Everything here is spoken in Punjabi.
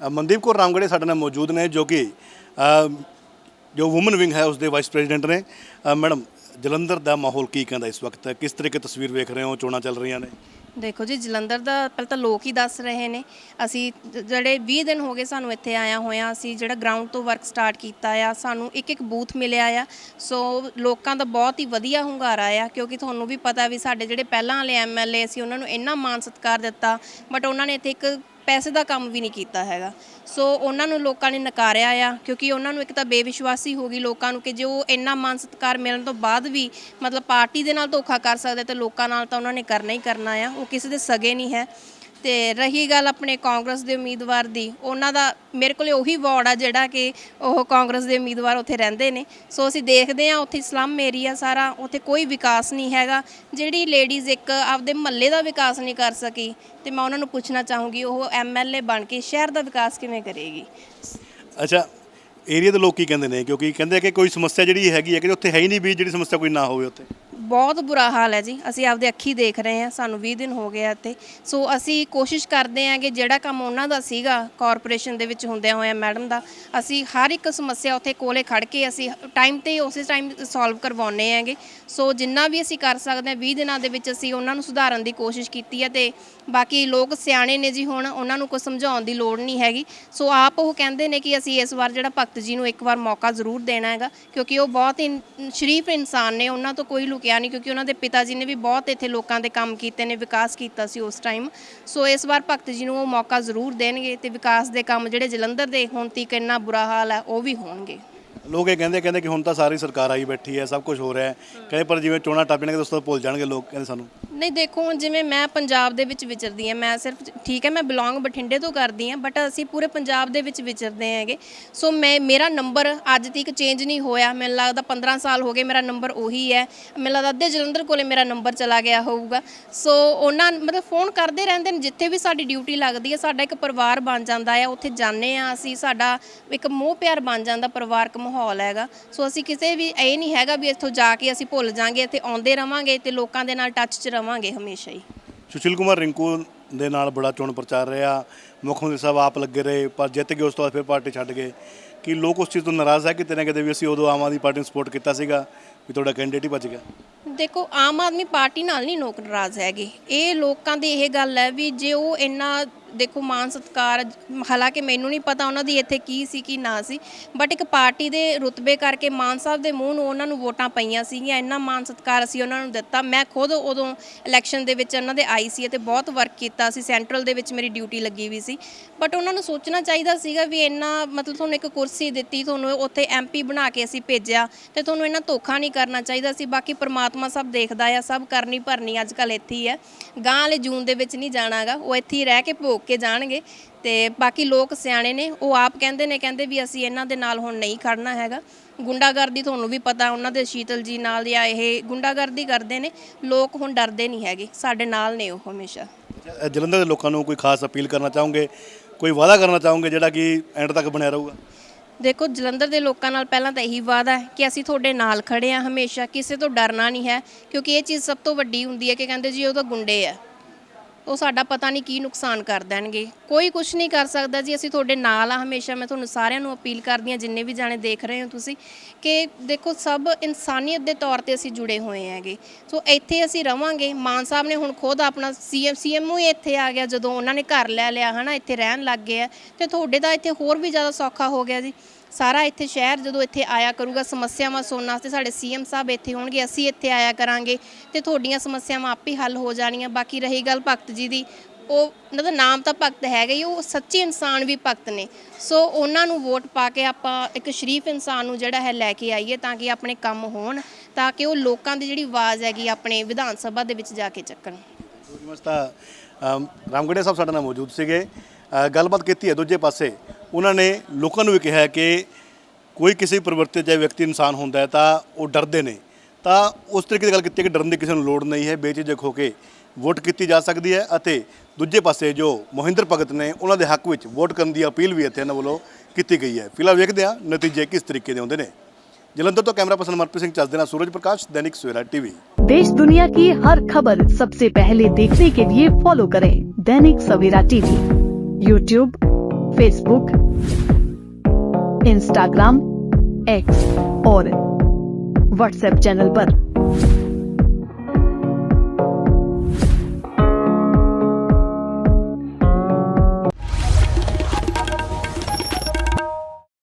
ਮਨਦੀਪ ਕੌਰ ਰਾਮਗੜੇ ਸਾਡੇ ਨਾਲ ਮੌਜੂਦ ਨੇ ਜੋ ਕਿ ਜੋ ਵੂਮਨ ਵਿੰਗ ਹੈ ਉਸ ਦੇ ਵਾਈਸ ਪ੍ਰੈਜ਼ੀਡੈਂਟ ਨੇ ਮੈਡਮ, ਜਲੰਧਰ ਦਾ ਮਾਹੌਲ ਕੀ ਕਹਿੰਦਾ ਇਸ ਵਕਤ? ਕਿਸ ਤਰੀਕੇ ਤਸਵੀਰ ਵੇਖ ਰਹੇ ਹੋ? ਚੋਣਾਂ ਚੱਲ ਰਹੀਆਂ ਨੇ। ਦੇਖੋ ਜੀ, ਜਲੰਧਰ ਦਾ ਪਹਿਲਾਂ ਤਾਂ ਲੋਕ ਹੀ ਦੱਸ ਰਹੇ ਨੇ। ਅਸੀਂ ਜਿਹੜੇ 20 ਦਿਨ ਹੋ ਗਏ ਸਾਨੂੰ ਇੱਥੇ ਆਇਆ ਹੋਇਆ, ਅਸੀਂ ਜਿਹੜਾ ਗਰਾਊਂਡ ਤੋਂ ਵਰਕ ਸਟਾਰਟ ਕੀਤਾ ਆ, ਸਾਨੂੰ ਇੱਕ ਇੱਕ ਬੂਥ ਮਿਲਿਆ ਆ। ਸੋ ਲੋਕਾਂ ਦਾ ਬਹੁਤ ਹੀ ਵਧੀਆ ਹੁੰਗਾਰਾ ਆ, ਕਿਉਂਕਿ ਤੁਹਾਨੂੰ ਵੀ ਪਤਾ ਵੀ ਸਾਡੇ ਜਿਹੜੇ ਪਹਿਲਾਂ ਵਾਲੇ ਐਮਐਲਏ ਸੀ, ਉਹਨਾਂ ਨੂੰ ਇੰਨਾ ਮਾਨ ਸਤਿਕਾਰ ਦਿੱਤਾ। ਬਟ ਉਹਨਾਂ ਨੇ ਇੱਥੇ ਇੱਕ ਪੈਸੇ ਦਾ ਕੰਮ ਵੀ ਨਹੀਂ ਕੀਤਾ ਹੈਗਾ। ਸੋ ਉਹਨਾਂ ਨੂੰ ਲੋਕਾਂ ਨੇ ਨਕਾਰਿਆ ਆ, ਕਿਉਂਕਿ ਉਹਨਾਂ ਨੂੰ ਇੱਕ ਤਾਂ ਬੇਵਿਸ਼ਵਾਸੀ ਹੋ ਗਈ ਲੋਕਾਂ ਨੂੰ ਕਿ ਜੇ ਉਹ ਇੰਨਾ ਮਾਨ ਸਤਿਕਾਰ ਮਿਲਣ ਤੋਂ ਬਾਅਦ ਵੀ ਮਤਲਬ ਪਾਰਟੀ ਦੇ ਨਾਲ ਧੋਖਾ ਕਰ ਸਕਦੇ ਤੇ ਲੋਕਾਂ ਨਾਲ ਤਾਂ ਉਹਨਾਂ ਨੇ ਕਰਨਾ ਹੀ ਕਰਨਾ ਆ, ਉਹ ਕਿਸੇ ਦੇ ਸਗੇ ਨਹੀਂ ਹੈ। ਤੇ ਰਹੀ ਗੱਲ ਆਪਣੇ ਕਾਂਗਰਸ ਦੇ ਉਮੀਦਵਾਰ ਦੀ, ਉਹਨਾਂ ਦਾ ਮੇਰੇ ਕੋਲੇ ਉਹੀ ਵਾਰਡ ਆ ਜਿਹੜਾ ਕਿ ਉਹ ਕਾਂਗਰਸ ਦੇ ਉਮੀਦਵਾਰ ਉੱਥੇ ਰਹਿੰਦੇ ਨੇ। ਸੋ ਅਸੀਂ ਦੇਖਦੇ ਆ ਉੱਥੇ ਸਲਮ ਏਰੀਆ ਸਾਰਾ, ਉੱਥੇ ਕੋਈ ਵਿਕਾਸ ਨਹੀਂ ਹੈਗਾ। ਜਿਹੜੀ ਲੇਡੀਜ਼ ਇੱਕ ਆਪਦੇ ਮਹੱਲੇ ਦਾ ਵਿਕਾਸ ਨਹੀਂ ਕਰ ਸਕੀ, ਤੇ ਮੈਂ ਉਹਨਾਂ ਨੂੰ ਪੁੱਛਣਾ ਚਾਹੂੰਗੀ, ਉਹ ਐਮਐਲਏ ਬਣ ਕੇ ਸ਼ਹਿਰ ਦਾ ਵਿਕਾਸ ਕਿਵੇਂ ਕਰੇਗੀ? ਅੱਛਾ ਏਰੀਆ ਦੇ ਲੋਕ ਕੀ ਕਹਿੰਦੇ ਨੇ? ਕਿਉਂਕਿ ਕਹਿੰਦੇ ਆ ਕਿ ਕੋਈ ਸਮੱਸਿਆ ਜਿਹੜੀ ਹੈਗੀ ਹੈ ਕਿ ਉੱਥੇ ਹੈ ਹੀ ਨਹੀਂ ਵੀ ਜਿਹੜੀ ਸਮੱਸਿਆ ਕੋਈ ਨਾ ਹੋਵੇ ਉੱਥੇ। ਬਹੁਤ ਬੁਰਾ ਹਾਲ ਹੈ ਜੀ। ਅਸੀਂ ਆਪਦੇ ਅੱਖੀ ਦੇਖ ਰਹੇ ਹਾਂ, ਸਾਨੂੰ 20 ਦਿਨ ਹੋ ਗਏ ਆ ਇੱਥੇ। ਸੋ ਅਸੀਂ ਕੋਸ਼ਿਸ਼ ਕਰਦੇ ਹਾਂ ਕਿ ਜਿਹੜਾ ਕੰਮ ਉਹਨਾਂ ਦਾ ਸੀਗਾ ਕਾਰਪੋਰੇਸ਼ਨ ਦੇ ਵਿੱਚ ਹੁੰਦਿਆਂ ਹੋਇਆਂ ਮੈਡਮ ਦਾ, ਅਸੀਂ ਹਰ ਇੱਕ ਸਮੱਸਿਆ ਉੱਥੇ ਕੋਲੇ ਖੜ ਕੇ ਅਸੀਂ ਟਾਈਮ ਤੇ ਉਸੇ ਟਾਈਮ ਸੋਲਵ ਕਰਵਾਉਨੇ ਹੈਗੇ। ਸੋ ਜਿੰਨਾ ਵੀ ਅਸੀਂ ਕਰ ਸਕਦੇ ਹਾਂ 20 ਦਿਨਾਂ ਦੇ ਵਿੱਚ ਅਸੀਂ ਉਹਨਾਂ ਨੂੰ ਸੁਧਾਰਨ ਦੀ ਕੋਸ਼ਿਸ਼ ਕੀਤੀ ਹੈ ਤੇ ਬਾਕੀ ਲੋਕ ਸਿਆਣੇ ਨੇ ਜੀ ਹੁਣ, ਉਹਨਾਂ ਨੂੰ ਕੋਈ ਸਮਝਾਉਣ ਦੀ ਲੋੜ ਨਹੀਂ ਹੈਗੀ। ਸੋ ਆਪ ਉਹ ਕਹਿੰਦੇ ਨੇ ਕਿ ਅਸੀਂ ਇਸ ਵਾਰ ਜਿਹੜਾ ਭਗਤ ਜੀ ਨੂੰ ਇੱਕ ਵਾਰ ਮੌਕਾ ਜ਼ਰੂਰ ਦੇਣਾ ਹੈਗਾ, ਕਿਉਂਕਿ ਉਹ ਬਹੁਤ ਹੀ ਸ਼ਰੀਫ ਇਨਸਾਨ ਨੇ, ਉਹਨਾਂ ਤੋਂ ਕੋਈ ਲੁਕਿਆ ਨਹੀਂ ਕਿਉਂਕਿ ਉਹਨਾਂ ਦੇ ਪਿਤਾ ਜੀ ਨੇ ਵੀ ਬਹੁਤ ਇੱਥੇ ਲੋਕਾਂ ਦੇ ਕੰਮ ਕੀਤੇ ਨੇ, ਵਿਕਾਸ ਕੀਤਾ ਸੀ ਉਸ ਟਾਈਮ ਸੋ ਇਸ ਵਾਰ ਭਗਤ ਜੀ ਨੂੰ ਉਹ ਮੌਕਾ ਜ਼ਰੂਰ ਦੇਣਗੇ ਤੇ ਵਿਕਾਸ ਦੇ ਕੰਮ ਜਿਹੜੇ ਜਲੰਧਰ ਦੇ ਹੁਣ ਤੱਕ ਇੰਨਾ ਬੁਰਾ ਹਾਲ ਹੈ, ਉਹ ਵੀ ਹੋਣਗੇ। ਲੋਕ ਇਹ ਕਹਿੰਦੇ ਕਹਿੰਦੇ ਕਿ ਹੁਣ ਤਾਂ ਸਾਰੀ ਸਰਕਾਰ ਆਈ ਬੈਠੀ ਹੈ, ਸਭ ਕੁਝ ਹੋ ਰਿਹਾ ਹੈ। ਕਹਿੰਦੇ ਪਰ ਜਿਵੇਂ ਚੋਣਾਂ ਟੱਪ ਜਾਣਗੇ ਉਸ ਤੋਂ ਭੁੱਲ ਜਾਣਗੇ ਲੋਕ, ਕਹਿੰਦੇ ਸਾਨੂੰ। ਨਹੀਂ, ਦੇਖੋ, ਹੁਣ ਜਿਵੇਂ ਮੈਂ ਪੰਜਾਬ ਦੇ ਵਿੱਚ ਵਿਚਰਦੀ ਹਾਂ, ਮੈਂ ਸਿਰਫ ਠੀਕ ਹੈ, ਮੈਂ ਬਿਲੋਂਗ ਬਠਿੰਡੇ ਤੋਂ ਕਰਦੀ ਹਾਂ ਬਟ ਅਸੀਂ ਪੂਰੇ ਪੰਜਾਬ ਦੇ ਵਿੱਚ ਵਿਚਰਦੇ ਹੈਗੇ। ਸੋ ਮੈਂ, ਮੇਰਾ ਨੰਬਰ ਅੱਜ ਤੱਕ ਚੇਂਜ ਨਹੀਂ ਹੋਇਆ। ਮੈਨੂੰ ਲੱਗਦਾ 15 ਸਾਲ ਹੋ ਗਏ, ਮੇਰਾ ਨੰਬਰ ਉਹੀ ਹੈ। ਮੈਨੂੰ ਲੱਗਦਾ ਅੱਧੇ ਜਲੰਧਰ ਕੋਲੇ ਮੇਰਾ ਨੰਬਰ ਚਲਾ ਗਿਆ ਹੋਊਗਾ। ਸੋ ਉਹਨਾਂ ਮਤਲਬ ਫੋਨ ਕਰਦੇ ਰਹਿੰਦੇ ਨੇ, ਜਿੱਥੇ ਵੀ ਸਾਡੀ ਡਿਊਟੀ ਲੱਗਦੀ ਹੈ, ਸਾਡਾ ਇੱਕ ਪਰਿਵਾਰ ਬਣ ਜਾਂਦਾ ਹੈ, ਉੱਥੇ ਜਾਂਦੇ ਆ ਅਸੀਂ, ਸਾਡਾ ਇੱਕ ਮੋਹ ਪਿਆਰ ਬਣ ਜਾਂਦਾ, ਪਰਿਵਾਰਕ ਮਾਹੌਲ ਹੈਗਾ। ਸੋ ਅਸੀਂ ਕਿਸੇ ਵੀ, ਇਹ ਨਹੀਂ ਹੈਗਾ ਵੀ ਇੱਥੋਂ ਜਾ ਕੇ ਅਸੀਂ ਭੁੱਲ ਜਾਾਂਗੇ, ਇੱਥੇ ਆਉਂਦੇ ਰਵਾਂਗੇ ਤੇ ਲੋਕਾਂ ਦੇ ਨਾਲ ਟੱਚ 'ਚ ਰਵਾਂਗੇ। ਹਮੇਸ਼ਾ ਹੀ। ਸੁਸ਼ੀਲ ਕੁਮਾਰ ਰਿੰਕੂ ਦੇ ਨਾਲ ਬੜਾ ਚੋਣ ਪ੍ਰਚਾਰ ਰਿਹਾ। ਮੁੱਖ ਮੰਤਰੀ ਸਾਹਿਬ ਆਪ ਲੱਗੇ ਰਹੇ ਪਰ ਜਿੱਤ ਗਏ ਉਸ ਤੋਂ ਬਾਅਦ ਫਿਰ ਪਾਰਟੀ ਛੱਡ ਗਏ। ਕਿ ਲੋਕ ਉਸ ਚੀਜ਼ ਤੋਂ ਨਾਰਾਜ਼ ਹੈ ਕਿ ਤੇਰੇ ਕਿਤੇ ਵੀ ਅਸੀਂ ਉਦੋਂ ਆਮ ਆਦਮੀ ਪਾਰਟੀ ਨੂੰ ਸਪੋਰਟ ਕੀਤਾ ਸੀਗਾ ਵੀ ਤੁਹਾਡਾ ਕੈਂਡੀਡੇਟ ਹੀ ਬਚ ਗਿਆ? ਦੇਖੋ ਆਮ ਆਦਮੀ ਪਾਰਟੀ ਨਾਲ ਨਹੀਂ ਲੋਕ ਨਾਰਾਜ਼ ਹੈਗੇ। ਇਹ ਲੋਕਾਂ ਦੀ ਇਹ ਗੱਲ ਹੈ ਵੀ ਜੇ ਉਹ ਇੰਨਾ ਦੇਖੋ ਮਾਨ ਸਤਕਾਰ, ਹਾਲਾਂਕਿ ਮੈਨੂੰ ਨਹੀਂ ਪਤਾ ਉਹਨਾਂ ਦੀ ਇੱਥੇ ਕੀ ਸੀ, ਕੀ ਨਾ ਸੀ ਬਟ ਇੱਕ ਪਾਰਟੀ ਦੇ ਰੁਤਬੇ ਕਰਕੇ ਮਾਨ ਸਾਹਿਬ ਦੇ ਮੂੰਹ ਨੂੰ ਉਹਨਾਂ ਨੂੰ ਵੋਟਾਂ ਪਈਆਂ ਸੀਗੀਆਂ, ਇੰਨਾ ਮਾਨ ਸਤਕਾਰ ਅਸੀਂ ਉਹਨਾਂ ਨੂੰ ਦਿੱਤਾ। ਮੈਂ ਖੁਦ ਉਦੋਂ ਇਲੈਕਸ਼ਨ ਦੇ ਵਿੱਚ ਉਹਨਾਂ ਦੇ ਆਈ ਸੀ ਤੇ ਬਹੁਤ ਵਰਕ ਕੀਤਾ ਸੀ ਸੈਂਟਰਲ ਦੇ ਵਿੱਚ ਮੇਰੀ ਡਿਊਟੀ ਲੱਗੀ ਵੀ ਸੀ। ਬਟ ਉਹਨਾਂ ਨੂੰ ਸੋਚਣਾ ਚਾਹੀਦਾ ਸੀਗਾ ਵੀ ਇੰਨਾ ਮਤਲਬ ਤੁਹਾਨੂੰ ਇੱਕ ਕੁਰਸੀ ਦਿੱਤੀ, ਤੁਹਾਨੂੰ ਉੱਥੇ ਐਮਪੀ ਬਣਾ ਕੇ ਅਸੀਂ ਭੇਜਿਆ ਤੇ ਤੁਹਾਨੂੰ ਇੰਨਾ ਧੋਖਾ ਨਹੀਂ ਕਰਨਾ ਚਾਹੀਦਾ ਸੀ। ਬਾਕੀ ਪ੍ਰਮਾਤਮਾ ਸਭ ਦੇਖਦਾ ਆ, ਸਭ ਕਰਨੀ ਭਰਨੀ ਅੱਜ ਕੱਲ ਇੱਥੇ ਹੀ ਹੈ। ਗਾਂ ਵਾਲੇ ਜੂਨ ਦੇ ਵਿੱਚ ਨਹੀਂ ਜਾਣਾਗਾ, ਉਹ ਇੱਥੇ ਹੀ ਰਹਿ ਕੇ ਭੋਗ ਕੇ ਜਾਣਗੇ ਤੇ ਬਾਕੀ ਲੋਕ ਸਿਆਣੇ ਨੇ ਉਹ ਆਪ ਕਹਿੰਦੇ ਨੇ ਕਹਿੰਦੇ ਵੀ ਅਸੀਂ ਇਹਨਾਂ ਦੇ ਨਾਲ ਹੁਣ ਨਹੀਂ ਖੜਨਾ ਹੈਗਾ। ਗੁੰਡਾਗਰਦੀ ਤੁਹਾਨੂੰ ਵੀ ਪਤਾ ਉਹਨਾਂ ਦੇ ਸ਼ੀਤਲ ਜੀ ਨਾਲ ਜਾਂ ਇਹ ਗੁੰਡਾਗਰਦੀ ਕਰਦੇ ਨੇ ਲੋਕ ਹੁਣ ਡਰਦੇ ਨਹੀਂ ਹੈਗੇ ਸਾਡੇ ਨਾਲ ਨੇ ਉਹ ਹਮੇਸ਼ਾ। ਜਲੰਧਰ ਦੇ ਲੋਕਾਂ ਨੂੰ ਕੋਈ ਖਾਸ ਅਪੀਲ ਕਰਨਾ ਚਾਹੋਗੇ? ਕੋਈ ਵਾਅਦਾ ਕਰਨਾ ਚਾਹੋਗੇ ਜਿਹੜਾ ਕਿ ਐਂਡ ਤੱਕ ਬਣਿਆ ਰਹੂਗਾ? ਦੇਖੋ ਜਲੰਧਰ ਦੇ ਲੋਕਾਂ ਨਾਲ ਪਹਿਲਾਂ ਤਾਂ ਇਹੀ ਵਾਅਦਾ ਹੈ ਕਿ ਅਸੀਂ ਤੁਹਾਡੇ ਨਾਲ ਖੜੇ ਆ ਹਮੇਸ਼ਾ ਕਿਸੇ ਤੋਂ ਡਰਨਾ ਨਹੀਂ ਹੈ ਕਿਉਂਕਿ ਇਹ ਚੀਜ਼ ਸਭ ਤੋਂ ਵੱਡੀ ਹੁੰਦੀ ਹੈ ਕਿ ਕਹਿੰਦੇ ਜੀ ਉਹ ਤਾਂ ਗੁੰਡੇ ਆ। ਉਹ ਸਾਡਾ ਪਤਾ ਨਹੀਂ ਕੀ ਨੁਕਸਾਨ ਕਰ ਦੇਣਗੇ। ਕੋਈ ਕੁਝ ਨਹੀਂ ਕਰ ਸਕਦਾ ਜੀ, ਅਸੀਂ ਤੁਹਾਡੇ ਨਾਲ ਆ ਹਮੇਸ਼ਾ। ਮੈਂ ਤੁਹਾਨੂੰ ਸਾਰਿਆਂ ਨੂੰ ਅਪੀਲ ਕਰਦੀ ਹਾਂ, ਜਿੰਨੇ ਵੀ ਜਾਣੇ ਦੇਖ ਰਹੇ ਹੋ ਤੁਸੀਂ, ਕਿ ਦੇਖੋ, ਸਭ ਇਨਸਾਨੀਅਤ ਦੇ ਤੌਰ ਤੇ ਅਸੀਂ ਜੁੜੇ ਹੋਏ ਹੈਗੇ। ਸੋ ਇੱਥੇ ਅਸੀਂ ਰਵਾਂਗੇ। ਮਾਨ ਸਾਹਿਬ ਨੇ ਹੁਣ ਖੁਦ ਆਪਣਾ ਸੀਐਮ ਸੀਐਮਓ ਹੀ ਇੱਥੇ ਆ ਗਿਆ। ਜਦੋਂ ਉਹਨਾਂ ਨੇ ਘਰ ਲੈ ਲਿਆ, ਹਨਾ, ਇੱਥੇ ਰਹਿਣ ਲੱਗ ਗਏ ਆ। ਤੇ ਤੁਹਾਡੇ ਤਾਂ ਇੱਥੇ ਹੋਰ ਵੀ ਜ਼ਿਆਦਾ ਸੌਖਾ ਹੋ ਗਿਆ ਜੀ। ਸਾਰਾ ਇੱਥੇ ਸ਼ਹਿਰ ਜਦੋਂ ਇੱਥੇ ਆਇਆ ਕਰੂਗਾ, ਸਮੱਸਿਆਵਾਂ ਸੁਣਨ ਵਾਸਤੇ ਸਾਡੇ ਸੀਐਮ ਸਾਹਿਬ ਇੱਥੇ ਹੋਣਗੇ, ਅਸੀਂ ਇੱਥੇ ਆਇਆ ਕਰਾਂਗੇ ਤੇ ਤੁਹਾਡੀਆਂ ਸਮੱਸਿਆਵਾਂ ਆਪੇ ਹੱਲ ਹੋ ਜਾਣੀਆਂ। ਬਾਕੀ ਰਹੀ ਗੱਲ ਭਗਤ ਜੀ ਦੀ, ਉਹ ਉਹਨਾਂ ਦਾ ਨਾਮ ਤਾਂ ਭਗਤ ਹੈਗਾ ਹੀ, ਉਹ ਸੱਚੇ ਇਨਸਾਨ ਵੀ ਭਗਤ ਨੇ। ਸੋ ਉਹਨਾਂ ਨੂੰ ਵੋਟ ਪਾ ਕੇ ਆਪਾਂ ਇੱਕ ਸ਼ਰੀਫ ਇਨਸਾਨ ਨੂੰ ਜਿਹੜਾ ਹੈ ਲੈ ਕੇ ਆਈਏ ਤਾਂ ਕਿ ਆਪਣੇ ਕੰਮ ਹੋਣ, ਤਾਂ ਕਿ ਉਹ ਲੋਕਾਂ ਦੀ ਜਿਹੜੀ ਆਵਾਜ਼ ਹੈਗੀ ਆਪਣੇ ਵਿਧਾਨ ਸਭਾ ਦੇ ਵਿੱਚ ਜਾ ਕੇ ਚੱਕਣ। ਮਸਤਾ ਰਾਮਗੜੀਆ ਸਾਹਿਬ ਸਾਡੇ ਨਾਲ ਮੌਜੂਦ ਸੀਗੇ। ਅ, ਗੱਲਬਾਤ ਕੀਤੀ ਹੈ ਦੂਜੇ ਪਾਸੇ। ਉਹਨਾਂ ਨੇ ਲੋਕਾਂ ਨੂੰ ਵੀ ਕਿਹਾ ਹੈ ਕਿ ਕੋਈ ਕਿਸੇ ਪ੍ਰਵਰਤੀ ਜਾਂ ਵਿਅਕਤੀ ਇਨਸਾਨ ਹੁੰਦਾ ਹੈ ਤਾਂ ਉਹ ਡਰਦੇ ਨੇ। ਤਾਂ ਉਸ ਤਰੀਕੇ ਦੀ ਗੱਲ ਕੀਤੀ ਹੈ ਕਿ ਡਰਨ ਦੀ ਕਿਸੇ ਨੂੰ ਲੋੜ ਨਹੀਂ ਹੈ ਬੇਝਿਜਕ ਹੋ ਕੇ ਵੋਟ ਕੀਤੀ ਜਾ ਸਕਦੀ ਹੈ ਅਤੇ ਦੂਜੇ ਪਾਸੇ ਜੋ ਮੋਹਿੰਦਰ ਭਗਤ ਨੇ ਉਹਨਾਂ ਦੇ ਹੱਕ ਵਿੱਚ ਵੋਟ ਕਰਨ ਦੀ ਅਪੀਲ ਵੀ ਇੱਥੇ ਇਹਨਾਂ ਵੱਲੋਂ ਕੀਤੀ ਗਈ ਹੈ। ਫਿਲਹਾਲ ਵੇਖਦੇ ਹਾਂ ਨਤੀਜੇ ਕਿਸ ਤਰੀਕੇ ਦੇ ਆਉਂਦੇ ਨੇ। ਜਲੰਧਰ ਤੋਂ ਕੈਮਰਾ ਪਰਸਨ ਮਨਪ੍ਰੀਤ ਸਿੰਘ ਚੱਜ ਦੇ ਨਾਲ ਸੂਰਜ ਪ੍ਰਕਾਸ਼ ਦੈਨਿਕ ਸਵੇਰਾ ਟੀਵੀ देश दुनिया की हर खबर सबसे पहले देखने के लिए फॉलो करें Dainik Savera TV YouTube Facebook Instagram X और व्हाट्सएप चैनल पर।